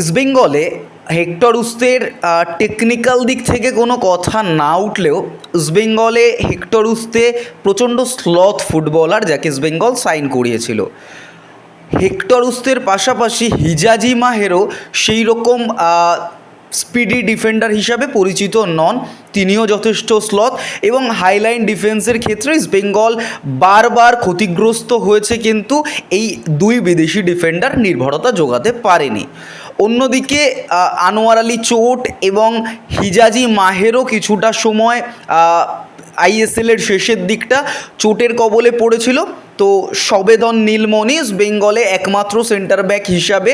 ইস্টবেঙ্গলে hectare উস্তের technical দিক থেকে কোনো কথা না উঠলেও ইস্টবেঙ্গলে হেক্টর উস্তে প্রচণ্ড স্লথ ফুটবলার যাকে ইস্টবেঙ্গল সাইন করিয়েছিল। হেক্টর উস্তের পাশাপাশি হিজাজি মাহেরও সেই রকম স্পিডি ডিফেন্ডার হিসাবে পরিচিত নন। তিনিও যথেষ্ট স্লথ এবং হাইলাইন ডিফেন্সের ক্ষেত্রে ইস্টবেঙ্গল বারবার ক্ষতিগ্রস্ত হয়েছে কিন্তু এই দুই বিদেশি ডিফেন্ডার নির্ভরতা যোগাতে পারেনি। অন্যদিকে আনোয়ার আলী চোট এবং হিজাজি মাহেরও কিছুটা সময় আইএসএলের শেষের দিকটা চোটের কবলে পড়েছিল। তো সবেদন নীলমণি বেঙ্গলে একমাত্র সেন্টার ব্যাক হিসাবে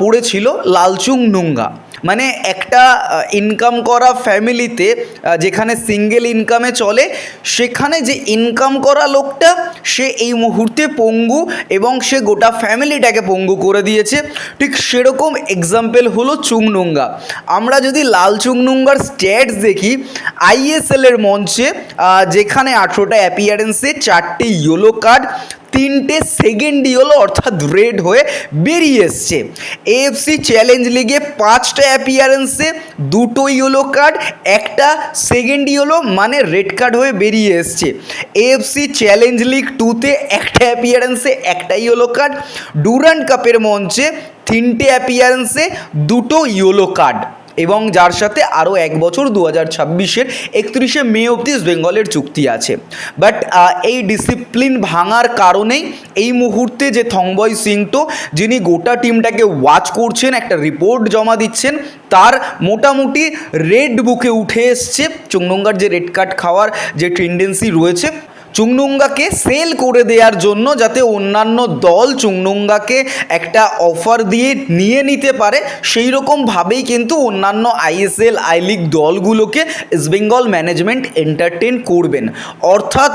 পড়েছিল লালচুং নুঙ্গা। মানে একটা ইনকাম করা ফ্যামিলিতে যেখানে সিঙ্গেল ইনকামে চলে, সেখানে যে ইনকাম করা লোকটা, সে এই মুহূর্তে পঙ্গু এবং সে গোটা ফ্যামিলিটাকে পঙ্গু করে দিয়েছে। ঠিক সেরকম এক্সাম্পল হলো চুংনুঙ্গা আমরা যদি লাল চুংনুঙ্গার স্ট্যাটস দেখি আইএসএলের মঞ্চে যেখানে আঠেরোটা অ্যাপিয়ারেন্সে চারটে ইয়েলো কার্ড তিনটে সেকেন্ড ইয়েলো অর্থাৎ রেড হয়ে বেরিয়ে এসছে। এএফসি চ্যালেঞ্জ লিগে পাঁচটা অ্যাপিয়ারেন্সে দুটো ইয়েলো কার্ড, একটা সেকেন্ড ইয়েলো মানে রেড কার্ড হয়ে বেরিয়ে এসছে। এএফসি চ্যালেঞ্জ লিগ টুতে একটা অ্যাপিয়ারেন্সে একটা ইয়েলো কার্ড। ডুরান্ড কাপের মঞ্চে তিনটে অ্যাপিয়ারেন্সে দুটো ইয়েলো কার্ড। এবং যার সাথে আরও এক বছর দু হাজার ছাব্বিশের একত্রিশে মে ইস্ট বেঙ্গলের চুক্তি আছে। বাট এই ডিসিপ্লিন ভাঙার কারণেই এই মুহূর্তে যে থংবয় সিংটো যিনি গোটা টিমটাকে ওয়াচ করছেন, একটা রিপোর্ট জমা দিচ্ছেন, তার মোটামুটি রেড বুকে উঠে এসছে। চুংনুঙ্গার যে রেড কার্ড খাওয়ার যে টেন্ডেন্সি রয়েছে চুংনুঙ্গাকে সেল করে দেওয়ার জন্য যাতে অন্যান্য দল চুংনুঙ্গাকে একটা অফার দিয়ে নিয়ে নিতে পারে সেই রকমভাবেই কিন্তু অন্যান্য আইএসএল, আই লিগ দলগুলোকে ইস্টবেঙ্গল ম্যানেজমেন্ট এন্টারটেন করবেন। অর্থাৎ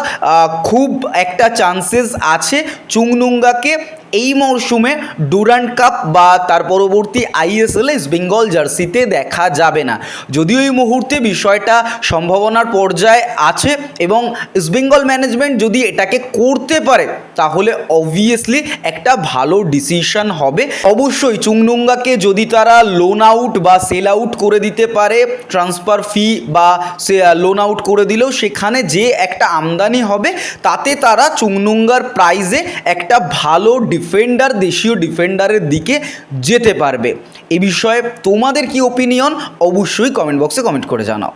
খুব একটা চান্সেস আছে চুংনুঙ্গাকে এই মরশুমে ডুরান্ড কাপ বা তার পরবর্তী আইএসএল বেঙ্গল জার্সিতে দেখা যাবে না। যদিও এই মুহূর্তে বিষয়টা সম্ভাবনার পর্যায়ে আছে এবং ইস্টবেঙ্গল ম্যানেজমেন্ট যদি এটাকে করতে পারে, তাহলে অবভিয়াসলি একটা ভালো ডিসিশন হবে। অবশ্যই চুংনুঙ্গাকে যদি তারা লোন আউট বা সেল আউট করে দিতে পারে ট্রান্সফার ফি বা সে লোন আউট করে দিলেও সেখানে যে একটা আমদানি হবে, তাতে তারা চুংনুঙ্গার প্রাইজে একটা ভালো ডিফেন্ডার দেশীয় ডিফেন্ডারের দিকে যেতে পারবে। এ বিষয়ে তোমাদের কি ওপিনিয়ন অবশ্যই কমেন্ট বক্সে কমেন্ট করে জানাও।